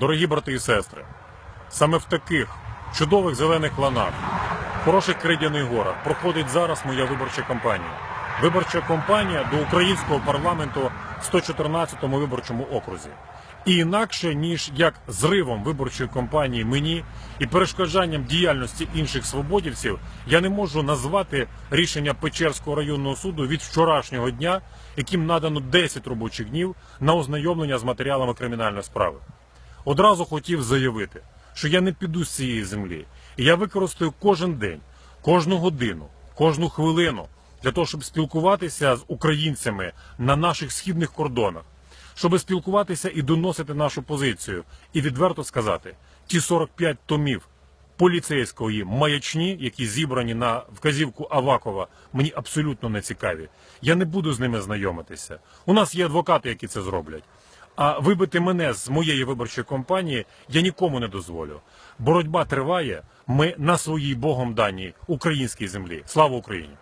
Дорогі брати і сестри, саме в таких чудових зелених ланах, хороших крейдяних горах проходить зараз моя виборча кампанія. Виборча кампанія до українського парламенту в 114-му виборчому окрузі. І інакше ніж як зривом виборчої кампанії мені і перешкоджанням діяльності інших свободівців, я не можу назвати рішення Печерського районного суду від вчорашнього дня, яким надано 10 робочих днів на ознайомлення з матеріалами кримінальної справи. Одразу хотів заявити, що я не піду з цієї землі, і я використаю кожен день, кожну годину, кожну хвилину для того, щоб спілкуватися з українцями на наших східних кордонах, щоб спілкуватися і доносити нашу позицію, і відверто сказати, ті 45 томів поліцейської маячні, які зібрані на вказівку Авакова, мені абсолютно не цікаві. Я не буду з ними знайомитися. У нас є адвокати, які це зроблять. А вибити мене з моєї виборчої кампанії я нікому не дозволю. Боротьба триває. Ми на своїй богом даній українській землі. Слава Україні!